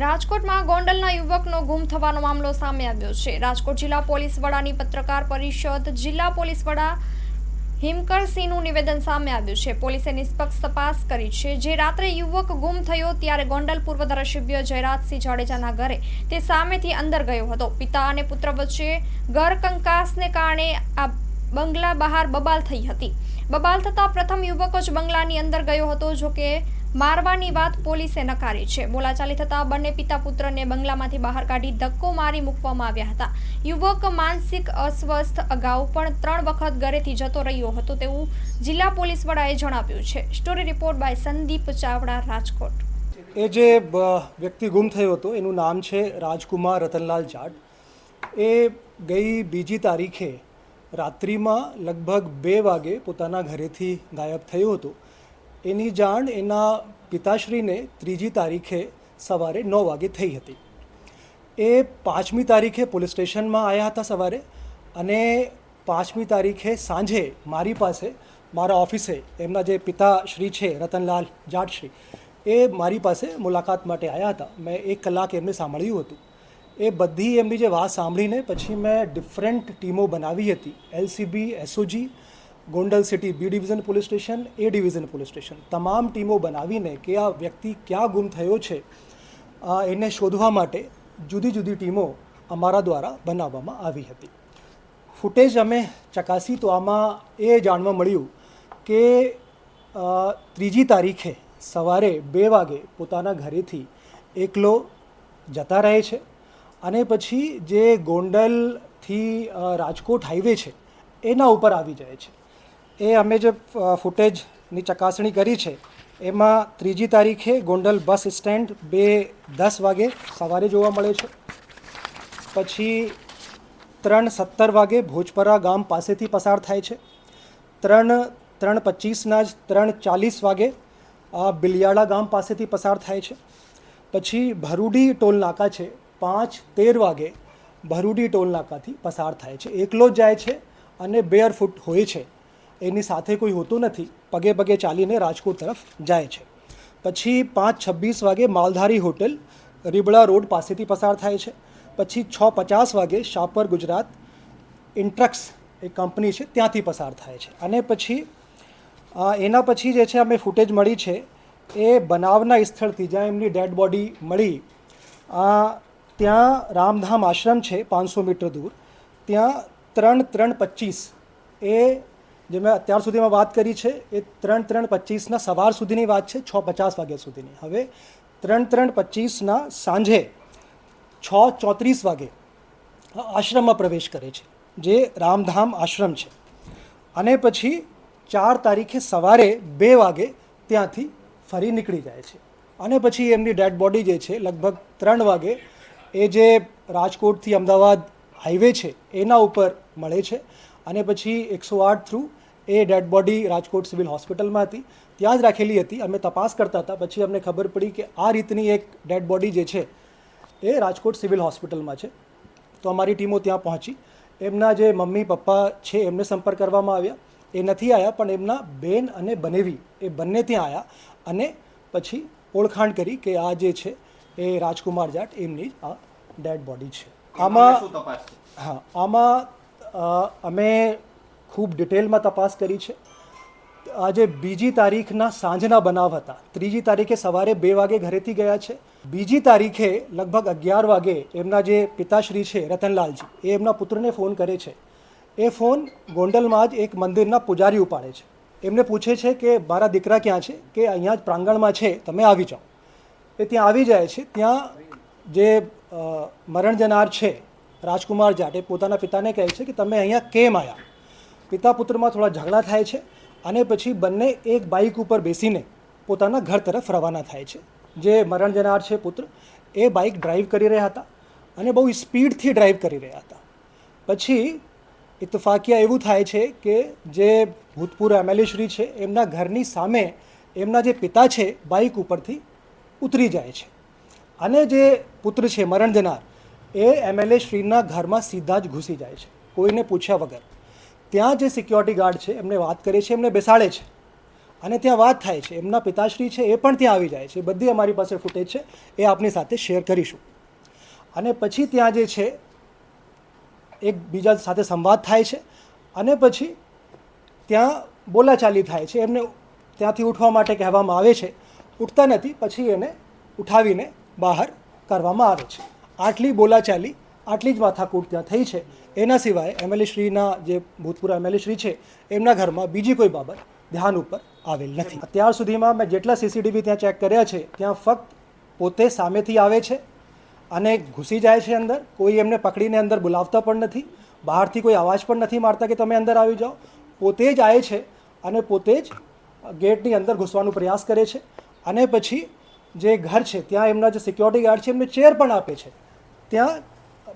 રાજકોટમાં ગોંડલના યુવકનો ગુમ થવાનો મામલો સામે આવ્યો છે. રાજકોટ જિલ્લા પોલીસ વડાની પત્રકાર પરિષદ જિલ્લા પોલીસ વડા હિમકરસિંહનું નિવેદન સામે આવ્યું છે. પોલીસે નિષ્પક્ષ તપાસ કરી છે. જે રાત્રે યુવક ગુમ થયો ત્યારે ગોંડલ પૂર્વ ધારાસભ્ય જયરાજસિંહ જાડેજાના ઘરે તે સામેથી અંદર ગયો હતો. પિતા અને પુત્ર વચ્ચે ઘર કંકાસને કારણે આ બંગલા બહાર બબાલ થઈ હતી. બબાલ થતાં પ્રથમ યુવક જ બંગલાની અંદર ગયો હતો જો કે મારવાની વાત પોલીસે નકારી છે. બોલાચાલી થતા બંને પિતા પુત્રને બંગલામાંથી બહાર કાઢી ધક્કો મારી મૂકવામાં આવ્યા હતા. યુવક માનસિક અસ્વસ્થ અગાઉ પણ ત્રણ વખત ઘરેથી જતો રહ્યો હતો તેવું જિલ્લા પોલીસ વડાએ જણાવ્યું છે. Story report by Sandeep Chavda, Rajkot. એ જે વ્યક્તિ ગુમ થયો હતો, એનું નામ છે રાજકુમાર રતનલાલ જાટ. એ ગઈ બીજી તારીખે રાત્રિમાં લગભગ બે વાગે પોતાના ઘરેથી ગાયબ થયો હતો. એની જાણ એના પિતાશ્રીને ત્રીજી તારીખે સવારે નવ વાગે થઈ હતી. એ પાંચમી તારીખે પોલીસ સ્ટેશનમાં આવ્યા હતા સવારે અને પાંચમી તારીખે સાંજે મારી પાસે મારા ઓફિસે એમના જે પિતાશ્રી છે, રતનલાલ જાટશ્રી, એ મારી પાસે મુલાકાત માટે આવ્યા હતા. મેં એક કલાક એમને સાંભળ્યું હતું. એ બધી એમની જે વાત સાંભળીને પછી મેં ડિફરન્ટ ટીમો બનાવી હતી. LCB SOG Gondal city B division police station, A division police station. તમામ ટીમો બનાવીને કે આ વ્યક્તિ ક્યાં ગુમ થયો છે એને શોધવા માટે જુદી જુદી ટીમો અમારા દ્વારા બનાવવામાં આવી હતી. ફૂટેજ અમે ચકાસી તો આમાં એ જાણવા મળ્યું કે ત્રીજી તારીખે સવારે બે વાગે પોતાના ઘરેથી એકલો જતા રહે છે અને પછી જે ગોંડલથી રાજકોટ હાઈવે છે, એના ઉપર આવી જાય છે. એ અમે જે ફૂટેજની ચકાસણી કરી છે, એમાં ત્રીજી તારીખે ગોંડલ બસ સ્ટેન્ડ બે દસ વાગે સવારે જોવા મળે છે. પછી ત્રણ સત્તર વાગે ભોજપરા ગામ પાસેથી પસાર થાય છે. ત્રણ ત્રણ પચીસના જ ત્રણ ચાલીસ વાગે બિલિયાળા ગામ પાસેથી પસાર થાય છે. પછી ભરૂડી ટોલ નાકા છે, પાંચ તેર વાગે ભરૂડી ટોલ નાકાથી પસાર થાય છે. એકલો જ જાય છે અને બેર ફૂટ હોય છે. એની સાથે કોઈ હોતું નથી. પગે પગે ચાલીને રાજકોટ તરફ જાય છે. પછી પાંચ છવ્વીસ વાગે માલધારી હોટેલ રીબડા રોડ પાસેથી પસાર થાય છે. પછી છ પચાસ વાગે શાપર ગુજરાત ઇન્ટ્રક્સ એ કંપની છે, ત્યાંથી પસાર થાય છે. અને પછી એના પછી જે છે, અમે ફૂટેજ મળી છે, એ બનાવના સ્થળથી જ્યાં એમની ડેડ બોડી મળી ત્યાં રામધામ આશ્રમ છે, પાંચસો મીટર દૂર. ત્યાં ત્રણ ત્રણ પચીસ એ જે મેં અત્યાર સુધીમાં વાત કરી છે, એ ત્રણ ત્રણ પચીસના સવાર સુધીની વાત છે, છ પચાસ વાગ્યા સુધીની. હવે ત્રણ ત્રણ પચીસના સાંજે છ ચોત્રીસ વાગે આશ્રમમાં પ્રવેશ કરે છે, જે રામધામ આશ્રમ છે. અને પછી ચાર તારીખે સવારે બે વાગે ત્યાંથી ફરી નીકળી જાય છે. અને પછી એમની ડેડ બોડી જે છે, લગભગ ત્રણ વાગે એ જે રાજકોટથી અમદાવાદ હાઈવે છે, એના ઉપર મળે છે. અને પછી એકસો આઠ થ્રુ એ ડેડ બોડી રાજકોટ સિવિલ હોસ્પિટલમાં હતી. ત્યાં જ રાખેલી હતી. અમે તપાસ કરતા હતા. પછી અમને ખબર પડી કે આ રીતની એક ડેડ બોડી જે છે એ રાજકોટ સિવિલ હોસ્પિટલમાં છે. તો અમારી ટીમો ત્યાં પહોંચી. એમના જે મમ્મી પપ્પા છે એમને સંપર્ક કરવામાં આવ્યા. એ નથી આવ્યા પણ એમના બેન અને બનેવી એ બંને ત્યાં આવ્યા અને પછી ઓળખાણ કરી કે આ જે છે એ રાજકુમાર જાટ એમની આ ડેડ બોડી છે. આમાં હા આમાં અમે ખૂબ ડિટેલમાં તપાસ કરી છે. આજે બીજી તારીખના સાંજના બનાવ હતા. ત્રીજી તારીખે સવારે બે વાગે ઘરેથી ગયા છે. બીજી તારીખે લગભગ અગિયાર વાગે એમના જે પિતાશ્રી છે, રતનલાલજી, એ એમના પુત્રને ફોન કરે છે. એ ફોન ગોંડલમાં જ એક મંદિરના પૂજારી ઉપાડે છે. એમને પૂછે છે કે, મારા દીકરા ક્યાં છે? કે અહીંયા જ પ્રાંગણમાં છે. તમે આવી જાઓ. એ ત્યાં આવી જાય છે. ત્યાં જે મરણ જનાર છે, રાજકુમાર જાટ, એ પોતાના પિતાને કહે છે કે, તમે અહીંયા કેમ આવ્યા પિતા પુત્રમાં થોડા ઝઘડા થાય છે અને પછી બંને એક બાઇક ઉપર બેસીને પોતાના ઘર તરફ રવાના થાય છે. જે મરણ જનાર છે પુત્ર, એ બાઇક ડ્રાઈવ કરી રહ્યા હતા અને બહુ સ્પીડથી ડ્રાઈવ કરી રહ્યા હતા. પછી ઇતફાકિયા એવું થાય છે કે જે ભૂતપૂર્વ એમએલએ શ્રી છે, એમના ઘરની સામે એમના જે પિતા છે બાઇક ઉપરથી ઉતરી જાય છે. અને જે પુત્ર છે, મરણ જનાર, એ એમએલએ શ્રીના ઘરમાં સીધા જ ઘૂસી જાય છે. કોઈને પૂછ્યા વગર. ત્યાં જે સિક્યોરિટી ગાર્ડ છે, એમને વાત કરે છે, એમને બેસાડે છે. અને ત્યાં વાત થાય છે. એમના પિતાશ્રી છે, એ પણ ત્યાં આવી જાય છે. બધી અમારી પાસે ફૂટેજ છે. એ આપની સાથે શેર કરીશું. અને પછી ત્યાં જે છે એકબીજા સાથે સંવાદ થાય છે. અને પછી ત્યાં બોલાચાલી થાય છે. એમને ત્યાંથી ઉઠવા માટે કહેવામાં આવે છે. ઉઠતા નથી. પછી એને ઉઠાવીને બહાર કરવામાં આવે છે. આટલી બોલાચાલી, આટલી જ માથાકૂટ ત્યાં થઈ છે. એના સિવાય એમએલએ શ્રીના જે ભૂતપૂર્વ એમએલએ શ્રી છે, એમના ઘરમાં બીજી કોઈ બાબત ધ્યાન ઉપર આવેલ નથી. અત્યાર સુધીમાં મેં જેટલા સીસીટીવી ત્યાં ચેક કર્યા છે, ત્યાં ફક્ત પોતે સામેથી આવે છે અને ઘૂસી જાય છે અંદર. કોઈ એમને પકડીને અંદર બોલાવતા પણ નથી, બહારથી કોઈ અવાજ પણ નથી મારતા કે તમે અંદર આવી જાઓ. પોતે જ આવે છે અને પોતે જ ગેટની અંદર ઘૂસવાનો પ્રયાસ કરે છે. અને પછી જે ઘર છે, ત્યાં એમના જે સિક્યોરિટી ગાર્ડ છે, એમને ચેર પણ આપે છે. ત્યાં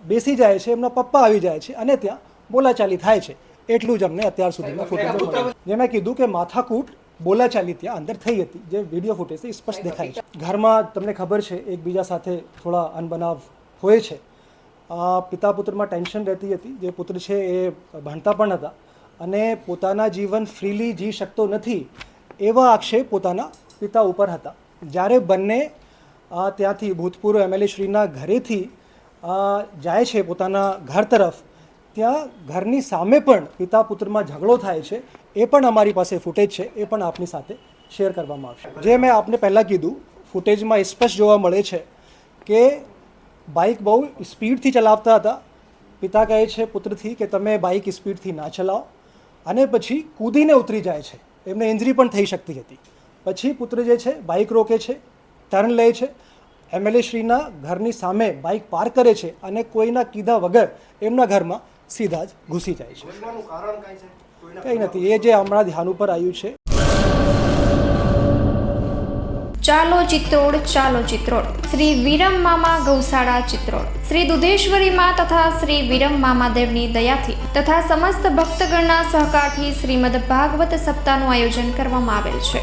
બેસી જાય છે એમના પપ્પા આવી જાય છે અને ત્યાં બોલાચાલી થાય છે. એટલું જ અમને અત્યાર સુધીમાં ફૂટેજ જે મેં કીધું કે માથાકૂટ બોલાચાલી ત્યાં અંદર થઈ હતી. જે વીડિયો ફૂટેજ છે સ્પષ્ટ દેખાય છે. ઘરમાં તમને ખબર છે એકબીજા સાથે થોડા અનબનાવ હોય છે. પિતા પુત્રમાં ટેન્શન રહેતી હતી. જે પુત્ર છે એ ભણતા પણ હતા અને પોતાના જીવન ફ્રીલી જી શકતો નથી એવા આક્ષેપ પોતાના પિતા ઉપર હતા. જ્યારે બંને ત્યાંથી ભૂતપૂર્વ એમએલએ શ્રીના ઘરેથી જાય છે પોતાના ઘર તરફ, ત્યાં ઘરની સામે પણ પિતા પુત્રમાં ઝઘડો થાય છે. એ પણ અમારી પાસે ફૂટેજ છે. એ પણ આપની સાથે શેર કરવામાં આવશે. જે મેં આપને પહેલાં કીધું, ફૂટેજમાં સ્પષ્ટ જોવા મળે છે કે બાઇક બહુ સ્પીડથી ચલાવતા હતા. પિતા કહે છે પુત્રથી કે તમે બાઇક સ્પીડથી ના ચલાવો. અને પછી કૂદીને ઉતરી જાય છે. એમને ઇન્જરી પણ થઈ શકતી હતી. પછી પુત્ર જે છે, બાઇક રોકે છે ટર્ન લે છે. એમએલએ શ્રીના ઘરની સામે બાઇક પાર્ક કરે છે અને કોઈના કીધા વગર એમના ઘરમાં સીધા જ ઘૂસી જાય છે. કંઈ નથી એ જે હમણાં ધ્યાન ઉપર આવ્યું છે. ચાલો ચિત્રોડ ચાલો ચિત્રોડ. શ્રી વિરમ મામા ગૌશાળા ચિત્રોડ. શ્રી દુધેશ્વરી માં તથા શ્રી વિરમ મામાદેવની દયાથી તથા સમસ્ત ભક્તગણના સહકારથી શ્રીમદ ભાગવત સપ્તાહનું આયોજન કરવામાં આવેલ છે.